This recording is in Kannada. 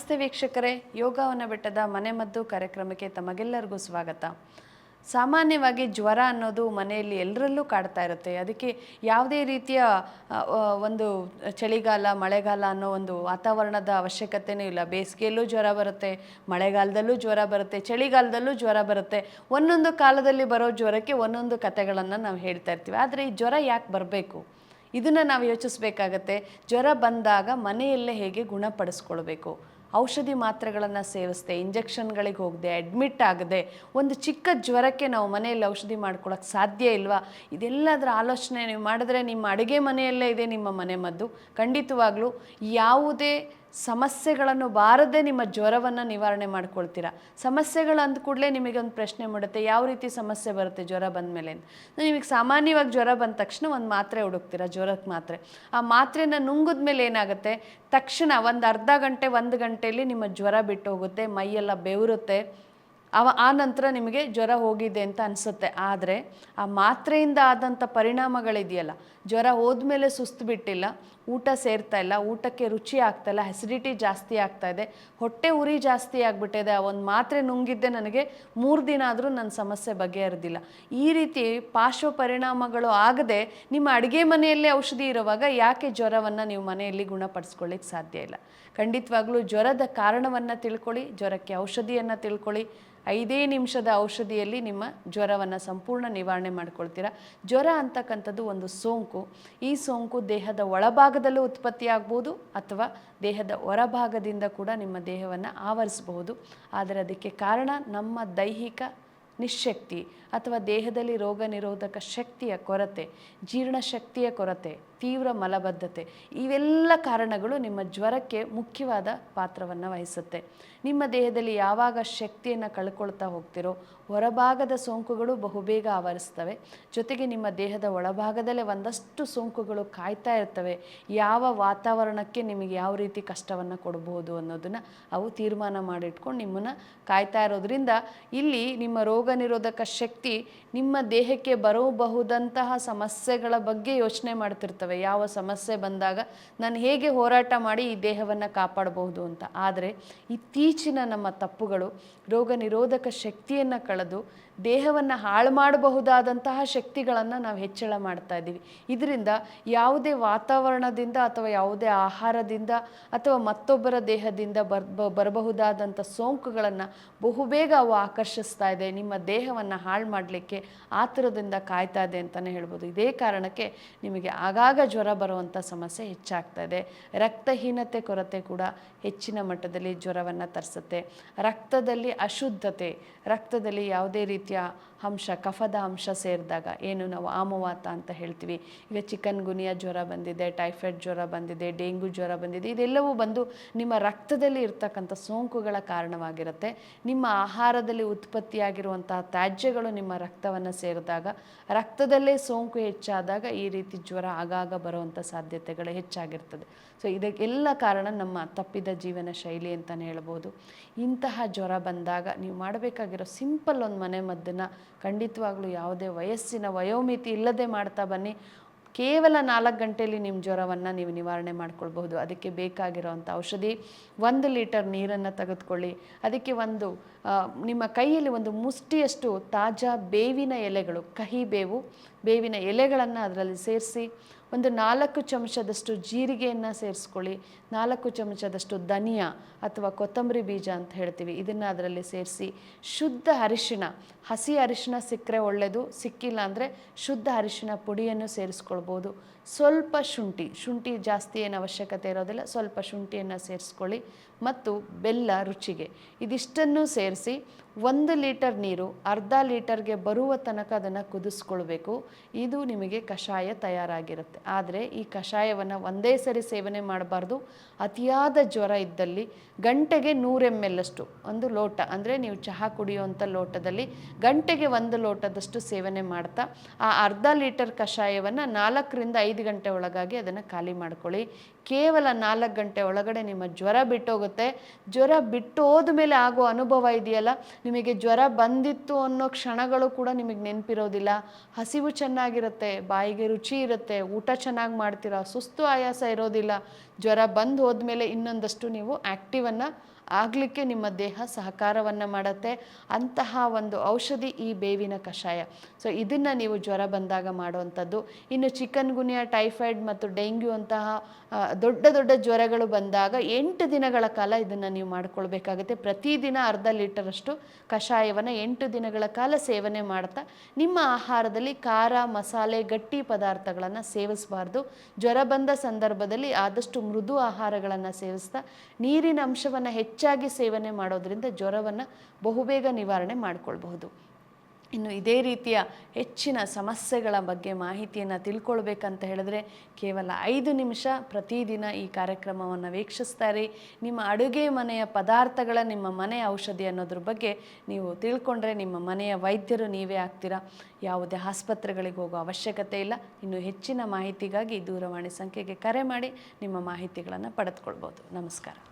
ನಮಸ್ತೆ ವೀಕ್ಷಕರೇ. ಯೋಗವನ ಬೆಟ್ಟದ ಮನೆಮದ್ದು ಕಾರ್ಯಕ್ರಮಕ್ಕೆ ತಮಗೆಲ್ಲರಿಗೂ ಸ್ವಾಗತ. ಸಾಮಾನ್ಯವಾಗಿ ಜ್ವರ ಅನ್ನೋದು ಮನೆಯಲ್ಲಿ ಎಲ್ಲರಲ್ಲೂ ಕಾಡ್ತಾ ಇರುತ್ತೆ. ಅದಕ್ಕೆ ಯಾವುದೇ ರೀತಿಯ ಒಂದು ಚಳಿಗಾಲ, ಮಳೆಗಾಲ ಅನ್ನೋ ಒಂದು ವಾತಾವರಣದ ಅವಶ್ಯಕತೆನೂ ಇಲ್ಲ. ಬೇಸಿಗೆಯಲ್ಲೂ ಜ್ವರ ಬರುತ್ತೆ, ಮಳೆಗಾಲದಲ್ಲೂ ಜ್ವರ ಬರುತ್ತೆ, ಚಳಿಗಾಲದಲ್ಲೂ ಜ್ವರ ಬರುತ್ತೆ. ಒಂದೊಂದು ಕಾಲದಲ್ಲಿ ಬರೋ ಜ್ವರಕ್ಕೆ ಒಂದೊಂದು ಕಥೆಗಳನ್ನು ನಾವು ಹೇಳ್ತಾ ಇರ್ತೀವಿ. ಆದರೆ ಈ ಜ್ವರ ಯಾಕೆ ಬರಬೇಕು? ಇದನ್ನು ನಾವು ಯೋಚಿಸ್ಬೇಕಾಗತ್ತೆ. ಜ್ವರ ಬಂದಾಗ ಮನೆಯಲ್ಲೇ ಹೇಗೆ ಗುಣಪಡಿಸ್ಕೊಳ್ಬೇಕು? ಔಷಧಿ ಮಾತ್ರೆಗಳನ್ನು ಸೇವಿಸ್ದೆ, ಇಂಜೆಕ್ಷನ್ಗಳಿಗೆ ಹೋಗದೆ ಅಡ್ಮಿಟ್ ಆಗದೆ, ಒಂದು ಚಿಕ್ಕ ಜ್ವರಕ್ಕೆ ನಾವು ಮನೆಯಲ್ಲಿ ಔಷಧಿ ಮಾಡ್ಕೊಳ್ಳೋಕ್ಕೆ ಸಾಧ್ಯ ಇಲ್ವಾ? ಇದೆಲ್ಲದರ ಆಲೋಚನೆ ನೀವು ಮಾಡಿದ್ರೆ ನಿಮ್ಮ ಅಡುಗೆ ಮನೆಯಲ್ಲೇ ಇದೆ ನಿಮ್ಮ ಮನೆ ಮದ್ದು. ಖಂಡಿತವಾಗ್ಲೂ ಯಾವುದೇ ಸಮಸ್ಯೆಗಳನ್ನು ಬಾರದೆ ನಿಮ್ಮ ಜ್ವರವನ್ನು ನಿವಾರಣೆ ಮಾಡ್ಕೊಳ್ತೀರಾ? ಸಮಸ್ಯೆಗಳು ಅಂದ ಕೂಡಲೇ ನಿಮಗೆ ಒಂದು ಪ್ರಶ್ನೆ ಮೂಡುತ್ತೆ, ಯಾವ ರೀತಿ ಸಮಸ್ಯೆ ಬರುತ್ತೆ ಜ್ವರ ಬಂದ ಮೇಲೆ ನಿಮಗೆ ಸಾಮಾನ್ಯವಾಗಿ ಜ್ವರ ಬಂದ ತಕ್ಷಣ ಒಂದು ಮಾತ್ರೆ ಹುಡುಕ್ತೀರಾ ಜ್ವರಕ್ಕೆ ಮಾತ್ರೆ. ಆ ಮಾತ್ರೆನ ನುಂಗಿದ ಮೇಲೆ ಏನಾಗುತ್ತೆ? ತಕ್ಷಣ ಒಂದು ಅರ್ಧ ಗಂಟೆ, ಒಂದು ಗಂಟೆಯಲ್ಲಿ ನಿಮ್ಮ ಜ್ವರ ಬಿಟ್ಟು ಹೋಗುತ್ತೆ ಮೈಯೆಲ್ಲ ಬೆವರುತ್ತೆ. ಅವ ಆ ನಂತರ ನಿಮಗೆ ಜ್ವರ ಹೋಗಿದೆ ಅಂತ ಅನಿಸುತ್ತೆ. ಆದರೆ ಆ ಮಾತ್ರೆಯಿಂದ ಆದಂಥ ಪರಿಣಾಮಗಳಿದೆಯಲ್ಲ, ಜ್ವರ ಹೋದ್ಮೇಲೆ ಸುಸ್ತು ಬಿಟ್ಟಿಲ್ಲ ಊಟ ಸೇರ್ತಾ ಇಲ್ಲ, ಊಟಕ್ಕೆ ರುಚಿ ಆಗ್ತಾ ಇಲ್ಲ ಅಸಿಡಿಟಿ ಜಾಸ್ತಿ ಆಗ್ತಾ ಇದೆ, ಹೊಟ್ಟೆ ಉರಿ ಜಾಸ್ತಿ ಆಗಿಬಿಟ್ಟಿದೆ ಆ ಒಂದು ಮಾತ್ರೆ ನುಂಗಿದ್ದೆ ನನಗೆ, ಮೂರು ದಿನ ಆದರೂ ನನ್ನ ಸಮಸ್ಯೆ ಬಗೆಹರಿದಿಲ್ಲ. ಈ ರೀತಿ ಪಾರ್ಶ್ವ ಪರಿಣಾಮಗಳು ಆಗದೆ ನಿಮ್ಮ ಅಡುಗೆ ಮನೆಯಲ್ಲೇ ಔಷಧಿ ಇರುವಾಗ ಯಾಕೆ ಜ್ವರವನ್ನು ನೀವು ಮನೆಯಲ್ಲಿ ಗುಣಪಡಿಸ್ಕೊಳ್ಳಿಕ್ಕೆ ಸಾಧ್ಯ ಇಲ್ಲ? ಖಂಡಿತವಾಗ್ಲೂ ಜ್ವರದ ಕಾರಣವನ್ನು ತಿಳ್ಕೊಳ್ಳಿ, ಜ್ವರಕ್ಕೆ ಔಷಧಿಯನ್ನು ತಿಳ್ಕೊಳ್ಳಿ. ಐದೇ ನಿಮಿಷದ ಔಷಧಿಯಲ್ಲಿ ನಿಮ್ಮ ಜ್ವರವನ್ನು ಸಂಪೂರ್ಣ ನಿವಾರಣೆ ಮಾಡ್ಕೊಳ್ತೀರಾ? ಜ್ವರ ಅಂತಕ್ಕಂಥದ್ದು ಒಂದು ಸೋಂಕು. ಈ ಸೋಂಕು ದೇಹದ ಒಳಭಾಗದಲ್ಲೂ ಉತ್ಪತ್ತಿ ಆಗ್ಬೋದು ಅಥವಾ ದೇಹದ ಹೊರಭಾಗದಿಂದ ಕೂಡ ನಿಮ್ಮ ದೇಹವನ್ನು ಆವರಿಸಬಹುದು. ಆದರೆ ಅದಕ್ಕೆ ಕಾರಣ ನಮ್ಮ ದೈಹಿಕ ನಿಶಕ್ತಿ ಅಥವಾ ದೇಹದಲ್ಲಿ ರೋಗ ನಿರೋಧಕ ಶಕ್ತಿಯ ಕೊರತೆ, ಜೀರ್ಣಶಕ್ತಿಯ ಕೊರತೆ. ತೀವ್ರ ಮಲಬದ್ಧತೆ. ಇವೆಲ್ಲ ಕಾರಣಗಳು ನಿಮ್ಮ ಜ್ವರಕ್ಕೆ ಮುಖ್ಯವಾದ ಪಾತ್ರವನ್ನು ವಹಿಸುತ್ತೆ. ನಿಮ್ಮ ದೇಹದಲ್ಲಿ ಯಾವಾಗ ಶಕ್ತಿಯನ್ನು ಕಳ್ಕೊಳ್ತಾ ಹೋಗ್ತಿರೋ, ಹೊರಭಾಗದ ಸೋಂಕುಗಳು ಬಹುಬೇಗ ಆವರಿಸ್ತವೆ. ಜೊತೆಗೆ ನಿಮ್ಮ ದೇಹದ ಒಳಭಾಗದಲ್ಲೇ ಒಂದಷ್ಟು ಸೋಂಕುಗಳು ಕಾಯ್ತಾ ಇರ್ತವೆ. ಯಾವ ವಾತಾವರಣಕ್ಕೆ ನಿಮಗೆ ಯಾವ ರೀತಿ ಕಷ್ಟವನ್ನು ಕೊಡಬಹುದು ಅನ್ನೋದನ್ನು ಅವು ತೀರ್ಮಾನ ಮಾಡಿಟ್ಕೊಂಡು ನಿಮ್ಮನ್ನು ಕಾಯ್ತಾ ಇರೋದ್ರಿಂದ ಇಲ್ಲಿ ನಿಮ್ಮ ರೋಗ ನಿರೋಧಕ ಶಕ್ತಿ ನಿಮ್ಮ ದೇಹಕ್ಕೆ ಬರಬಹುದಂತಹ ಸಮಸ್ಯೆಗಳ ಬಗ್ಗೆ ಯೋಚನೆ ಮಾಡ್ತಿರ್ತವೆ. ಯಾವ ಸಮಸ್ಯೆ ಬಂದಾಗ ನಾನು ಹೇಗೆ ಹೋರಾಟ ಮಾಡಿ ಈ ದೇಹವನ್ನು ಕಾಪಾಡಬಹುದು ಅಂತ. ಆದರೆ ಇತ್ತೀಚಿನ ನಮ್ಮ ತಪ್ಪುಗಳು ರೋಗ ನಿರೋಧಕ ಶಕ್ತಿಯನ್ನು ಕಳೆದು ದೇಹವನ್ನು ಹಾಳು ಮಾಡಬಹುದಾದಂತಹ ಶಕ್ತಿಗಳನ್ನು ನಾವು ಹೆಚ್ಚಳ ಮಾಡ್ತಾ ಇದ್ದೀವಿ. ಇದರಿಂದ ಯಾವುದೇ ವಾತಾವರಣದಿಂದ ಅಥವಾ ಯಾವುದೇ ಆಹಾರದಿಂದ ಅಥವಾ ಮತ್ತೊಬ್ಬರ ದೇಹದಿಂದ ಬರ್ ಬರಬಹುದಾದಂಥ ಸೋಂಕುಗಳನ್ನು ಬಹುಬೇಗ ಅವು ಆಕರ್ಷಿಸ್ತಾ ಇದೆ. ನಿಮ್ಮ ದೇಹವನ್ನು ಹಾಳು ಮಾಡಲಿಕ್ಕೆ ಆತುರದಿಂದ ಕಾಯ್ತಾ ಇದೆ ಅಂತಲೇ ಹೇಳ್ಬೋದು. ಇದೇ ಕಾರಣಕ್ಕೆ ನಿಮಗೆ ಆಗಾಗ ಜ್ವರ ಬರುವಂಥ ಸಮಸ್ಯೆ ಹೆಚ್ಚಾಗ್ತಾ ಇದೆ. ರಕ್ತಹೀನತೆ ಕೊರತೆ ಕೂಡ ಹೆಚ್ಚಿನ ಮಟ್ಟದಲ್ಲಿ ಜ್ವರವನ್ನು ತರಿಸುತ್ತೆ. ರಕ್ತದಲ್ಲಿ ಅಶುದ್ಧತೆ, ರಕ್ತದಲ್ಲಿ ಯಾವುದೇ ರೀತಿಯ ಅಂಶ ಕಫದ ಅಂಶ ಸೇರಿದಾಗ ಏನು ನಾವು ಆಮವಾತ ಅಂತ ಹೇಳ್ತೀವಿ. ಈಗ ಚಿಕನ್ ಗುನಿಯಾ ಜ್ವರ ಬಂದಿದೆ, ಟೈಫಾಯ್ಡ್ ಜ್ವರ ಬಂದಿದೆ, ಡೆಂಗು ಜ್ವರ ಬಂದಿದೆ, ಇದೆಲ್ಲವೂ ಬಂದು ನಿಮ್ಮ ರಕ್ತದಲ್ಲಿ ಇರ್ತಕ್ಕಂಥ ಸೋಂಕುಗಳ ಕಾರಣವಾಗಿರುತ್ತೆ. ನಿಮ್ಮ ಆಹಾರದಲ್ಲಿ ಉತ್ಪತ್ತಿಯಾಗಿರುವಂತಹ ತ್ಯಾಜ್ಯಗಳು ನಿಮ್ಮ ರಕ್ತವನ್ನು ಸೇರಿದಾಗ, ರಕ್ತದಲ್ಲೇ ಸೋಂಕು ಹೆಚ್ಚಾದಾಗ ಈ ರೀತಿ ಜ್ವರ ಆಗಾಗ ಬರುವಂಥ ಸಾಧ್ಯತೆಗಳು ಹೆಚ್ಚಾಗಿರ್ತದೆ. ಸೊ ಇದಕ್ಕೆಲ್ಲ ಕಾರಣ ನಮ್ಮ ತಪ್ಪಿದ ಜೀವನ ಶೈಲಿ ಅಂತಲೇ ಹೇಳ್ಬೋದು. ಇಂತಹ ಜ್ವರ ಬಂದಾಗ ನೀವು ಮಾಡಬೇಕಾಗಿರೋ ಸಿಂಪಲ್ ಒಂದು ಮನೆ ಮದ್ದನ್ನು ಖಂಡಿತವಾಗ್ಲೂ ಯಾವುದೇ ವಯಸ್ಸಿನ ವಯೋಮಿತಿ ಇಲ್ಲದೆ ಮಾಡ್ತಾ ಬನ್ನಿ. ಕೇವಲ ನಾಲ್ಕು ಗಂಟೆಯಲ್ಲಿ ನಿಮ್ಮ ಜ್ವರವನ್ನು ನೀವು ನಿವಾರಣೆ ಮಾಡ್ಕೊಳ್ಬಹುದು. ಅದಕ್ಕೆ ಬೇಕಾಗಿರೋವಂಥ ಔಷಧಿ ಒಂದು ಲೀಟರ್ ನೀರನ್ನು ತೆಗೆದುಕೊಳ್ಳಿ. ಅದಕ್ಕೆ ಒಂದು ನಿಮ್ಮ ಕೈಯಲ್ಲಿ ಒಂದು ಮುಷ್ಟಿಯಷ್ಟು ತಾಜಾ ಬೇವಿನ ಎಲೆಗಳು, ಕಹಿ ಬೇವು, ಬೇವಿನ ಎಲೆಗಳನ್ನು ಅದರಲ್ಲಿ ಸೇರಿಸಿ ಒಂದು ನಾಲ್ಕು ಚಮಚದಷ್ಟು ಜೀರಿಗೆಯನ್ನು ಸೇರಿಸ್ಕೊಳ್ಳಿ. ನಾಲ್ಕು ಚಮಚದಷ್ಟು ಧನಿಯಾ ಅಥವಾ ಕೊತ್ತಂಬರಿ ಬೀಜ ಅಂತ ಹೇಳ್ತೀವಿ. ಇದನ್ನು ಅದರಲ್ಲಿ ಸೇರಿಸಿ ಶುದ್ಧ ಅರಿಶಿನ ಹಸಿ ಅರಿಶಿಣ ಸಿಕ್ಕರೆ ಒಳ್ಳೆಯದು ಸಿಕ್ಕಿಲ್ಲ ಅಂದರೆ ಶುದ್ಧ ಅರಿಶಿನ ಪುಡಿಯನ್ನು ಸೇರಿಸ್ಕೊಳ್ಬೋದು. ಸ್ವಲ್ಪ ಶುಂಠಿ ಶುಂಠಿ ಜಾಸ್ತಿ ಏನು ಅವಶ್ಯಕತೆ ಇರೋದಿಲ್ಲ, ಸ್ವಲ್ಪ ಶುಂಠಿಯನ್ನು ಸೇರಿಸ್ಕೊಳ್ಳಿ. ಮತ್ತು ಬೆಲ್ಲ, ರುಚಿಗೆ ಇದಿಷ್ಟನ್ನು ಸೇರಿಸಿ ಒಂದು ಲೀಟರ್ ನೀರು ಅರ್ಧ ಲೀಟರ್ಗೆ ಬರುವ ತನಕ ಅದನ್ನು ಕುದಿಸ್ಕೊಳ್ಬೇಕು. ಇದು ನಿಮಗೆ ಕಷಾಯ ತಯಾರಾಗಿರುತ್ತೆ. ಆದರೆ ಈ ಕಷಾಯವನ್ನು ಒಂದೇ ಸರಿ ಸೇವನೆ ಮಾಡಬಾರ್ದು. ಅತಿಯಾದ ಜ್ವರ ಇದ್ದಲ್ಲಿ ಗಂಟೆಗೆ ನೂರು ಎಂ ಎಲ್ ಅಷ್ಟು ಒಂದು ಲೋಟ, ಅಂದರೆ ನೀವು ಚಹಾ ಕುಡಿಯುವಂಥ ಲೋಟದಲ್ಲಿ ಗಂಟೆಗೆ ಒಂದು ಲೋಟದಷ್ಟು ಸೇವನೆ ಮಾಡ್ತಾ, ಆ ಅರ್ಧ ಲೀಟರ್ ಕಷಾಯವನ್ನು ನಾಲ್ಕರಿಂದ ಐದು ಗಂಟೆ ಒಳಗಾಗಿ ಅದನ್ನು ಖಾಲಿ ಮಾಡ್ಕೊಳ್ಳಿ. ಕೇವಲ ನಾಲ್ಕು ಗಂಟೆ ಒಳಗಡೆ ನಿಮ್ಮ ಜ್ವರ ಬಿಟ್ಟೋಗುತ್ತೆ. ಜ್ವರ ಬಿಟ್ಟು ಹೋದ್ಮೇಲೆ ಆಗೋ ಅನುಭವ ಇದೆಯಲ್ಲ? ನಿಮಗೆ ಜ್ವರ ಬಂದಿತ್ತು ಅನ್ನೋ ಕ್ಷಣಗಳು ಕೂಡ ನಿಮಗೆ ನೆನಪಿರೋದಿಲ್ಲ. ಹಸಿವು ಚೆನ್ನಾಗಿರುತ್ತೆ, ಬಾಯಿಗೆ ರುಚಿ ಇರುತ್ತೆ, ಊಟ ಚೆನ್ನಾಗಿ ಮಾಡ್ತೀರಾ, ಸುಸ್ತು ಆಯಾಸ ಇರೋದಿಲ್ಲ. ಜ್ವರ ಬಂದು ಹೋದ್ಮೇಲೆ ಇನ್ನೊಂದಷ್ಟು ನೀವು ಆ್ಯಕ್ಟಿವನ್ನು ಆಗಲಿಕ್ಕೆ ನಿಮ್ಮ ದೇಹ ಸಹಕಾರವನ್ನು ಮಾಡುತ್ತೆ. ಅಂತಹ ಒಂದು ಔಷಧಿ ಈ ಬೇವಿನ ಕಷಾಯ. ಸೊ ಇದನ್ನು ನೀವು ಜ್ವರ ಬಂದಾಗ ಮಾಡುವಂಥದ್ದು. ಇನ್ನು ಚಿಕನ್ ಗುನಿಯಾ ಟೈಫಾಯ್ಡ್ ಮತ್ತು ಡೆಂಗ್ಯೂ ಅಂತಹ ದೊಡ್ಡ ದೊಡ್ಡ ಜ್ವರಗಳು ಬಂದಾಗ ಎಂಟು ದಿನಗಳ ಕಾಲ ಇದನ್ನು ನೀವು ಮಾಡ್ಕೊಳ್ಬೇಕಾಗುತ್ತೆ. ಪ್ರತಿದಿನ ಅರ್ಧ ಲೀಟರಷ್ಟು ಕಷಾಯವನ್ನು ಎಂಟು ದಿನಗಳ ಕಾಲ ಸೇವನೆ ಮಾಡ್ತಾ, ನಿಮ್ಮ ಆಹಾರದಲ್ಲಿ ಖಾರ, ಮಸಾಲೆ, ಗಟ್ಟಿ ಪದಾರ್ಥಗಳನ್ನು ಸೇವಿಸಬಾರ್ದು. ಜ್ವರ ಬಂದ ಸಂದರ್ಭದಲ್ಲಿ ಆದಷ್ಟು ಮೃದು ಆಹಾರಗಳನ್ನು ಸೇವಿಸ್ತಾ ನೀರಿನ ಅಂಶವನ್ನು ಹೆಚ್ಚಾಗಿ ಸೇವನೆ ಮಾಡೋದರಿಂದ ಜ್ವರವನ್ನು ಬಹುಬೇಗ ನಿವಾರಣೆ ಮಾಡಿಕೊಳ್ಬಹುದು. ಇನ್ನು ಇದೇ ರೀತಿಯ ಹೆಚ್ಚಿನ ಸಮಸ್ಯೆಗಳ ಬಗ್ಗೆ ಮಾಹಿತಿಯನ್ನು ತಿಳ್ಕೊಳ್ಬೇಕಂತ ಹೇಳಿದ್ರೆ ಕೇವಲ ಐದು ನಿಮಿಷ ಪ್ರತಿದಿನ ಈ ಕಾರ್ಯಕ್ರಮವನ್ನು ವೀಕ್ಷಿಸ್ತಾರೆ. ನಿಮ್ಮ ಅಡುಗೆ ಮನೆಯ ಪದಾರ್ಥಗಳ, ನಿಮ್ಮ ಮನೆ ಔಷಧಿ ಅನ್ನೋದ್ರ ಬಗ್ಗೆ ನೀವು ತಿಳ್ಕೊಂಡ್ರೆ ನಿಮ್ಮ ಮನೆಯ ವೈದ್ಯರು ನೀವೇ ಆಗ್ತೀರಾ? ಯಾವುದೇ ಆಸ್ಪತ್ರೆಗಳಿಗೆ ಹೋಗೋ ಅವಶ್ಯಕತೆ ಇಲ್ಲ. ಇನ್ನು ಹೆಚ್ಚಿನ ಮಾಹಿತಿಗಾಗಿ ದೂರವಾಣಿ ಸಂಖ್ಯೆಗೆ ಕರೆ ಮಾಡಿ ನಿಮ್ಮ ಮಾಹಿತಿಗಳನ್ನು ಪಡೆದುಕೊಳ್ಬೋದು. ನಮಸ್ಕಾರ.